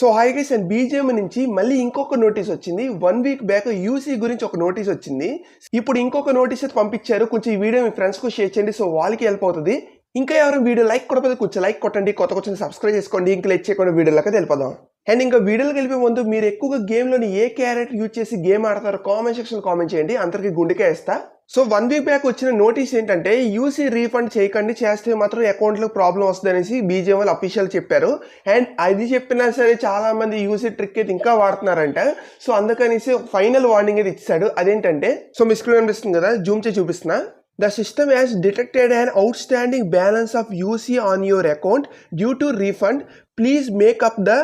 So hi guys and BGMI నుంచి మళ్ళీ ఇంకొక నోటీస్ వచ్చింది. వన్ వీక్ బ్యాక్ యూసీ గురించి ఒక నోటీస్ వచ్చింది. ఇప్పుడు ఇంకొక నోటీస్ అయితే పంపించారు. కొంచెం ఈ వీడియో మీ ఫ్రెండ్స్కు షేర్ చేయండి. సో వాళ్ళకి హెల్ప్ అవుతుంది. ఇంకా ఎవరైనా వీడియో లైక్ కొట్టకపోతే కొంచెం లైక్ కొట్టండి. కొత్త కొంచెం సబ్స్క్రైబ్ చేసుకోండి. ఇంకా లైక్ చేయకుండా వీడియోలోకి వెళ్ళిపోదాం. అండ్ ఇంకా వీడియోకి వెళ్ళిపోయే ముందు మీరు ఎక్కువగా గేమ్లోని ఏ క్యారెక్టర్ యూజ్ చేసి గేమ్ ఆడతారో కామెంట్ సెక్షన్ కామెంట్ చేయండి. అందరికీ గుండెకే వేస్తా. సో వన్ వీక్ బ్యాక్ వచ్చిన నోటీస్ ఏంటంటే యూసీ రీఫండ్ చేయకండి చేస్తే మాత్రం అకౌంట్లో ప్రాబ్లం వస్తుంది అనేసి బీజేఎంఎల్ అఫీషియల్ చెప్పారు. అండ్ అది చెప్పినా సరే చాలామంది యూసీ ట్రిక్ అయితే ఇంకా వాడుతున్నారంట. సో అందుకనేసి ఫైనల్ వార్నింగ్ అయితే ఇచ్చాడు. అదేంటంటే సో మీ స్క్రీన్ అనిపిస్తుంది కదా జూమ్ చే చూపిస్తున్నా. The system has detected and outstanding balance of UC on your account due to refund. Please make up the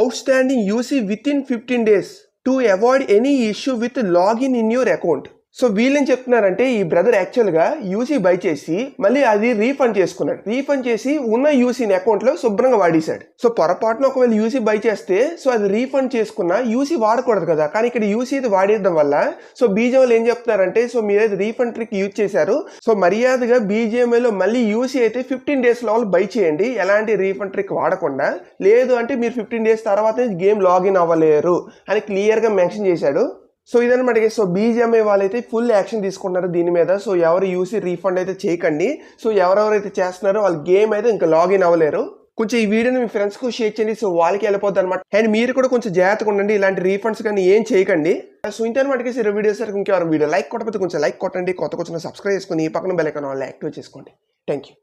outstanding UC within fifteen days to avoid any issue with login in your account. So వీళ్ళేం చెప్తున్నారంటే ఈ brother యాక్చువల్గా UC by చేసి మళ్ళీ అది refund చేసుకున్నాడు. Refund చేసి ఉన్న యూసీని అకౌంట్లో శుభ్రంగా వాడేశాడు. సో పొరపాటున ఒకవేళ యూసీ బై చేస్తే సో అది రీఫండ్ చేసుకున్న యూసీ వాడకూడదు కదా. కానీ ఇక్కడ యూసీ అయితే వాడేయడం వల్ల సో బీజేఎంలో ఏం చెప్తున్నారంటే సో మీరైతే రీఫండ్ ట్రిక్ యూజ్ చేశారు. సో మర్యాదగా బీజేఎంఐలో మళ్ళీ యూసీ అయితే ఫిఫ్టీన్ డేస్ లోపల బై చేయండి. ఎలాంటి రీఫండ్ ట్రిక్ వాడకుండా. లేదు అంటే మీరు ఫిఫ్టీన్ డేస్ తర్వాత గేమ్ లాగిన్ అవ్వలేరు అని క్లియర్గా మెన్షన్ చేశాడు. సో ఇదనమాట సో బీజిఎంఐ వాళ్ళైతే ఫుల్ యాక్షన్ తీసుకుంటున్నారు దీని మీద. సో ఎవరు యూసీ రీఫండ్ అయితే చేయకండి. సో ఎవరెవరైతే చేస్తున్నారో వాళ్ళ గేమ్ అయితే ఇంకా లాగిన్ అవ్వలేరు. కొంచెం ఈ వీడియోని మీ ఫ్రెండ్స్కు షేర్ చేయండి. సో వాళ్ళకి వెళ్ళిపోద్ది అనమాట అండ్ మీరు కూడా కొంచెం జాగ్రత్తగా ఉండండి. ఇలాంటి రీఫండ్స్ కానీ ఏం చేయకండి. సో ఇంతనమాటకి సరే వీడియోస్ సరికి ఇంకెవరు వీడియో లైక్ కొట్టకపోతే కొంచెం లైక్ కొట్టండి. కొత్త కొంచెం సబ్స్క్రైబ్ చేసుకుని ఈ పక్కన బెల్ ఐకాన్ వాళ్ళు యాక్టివేట్ చేసుకోండి. Thank you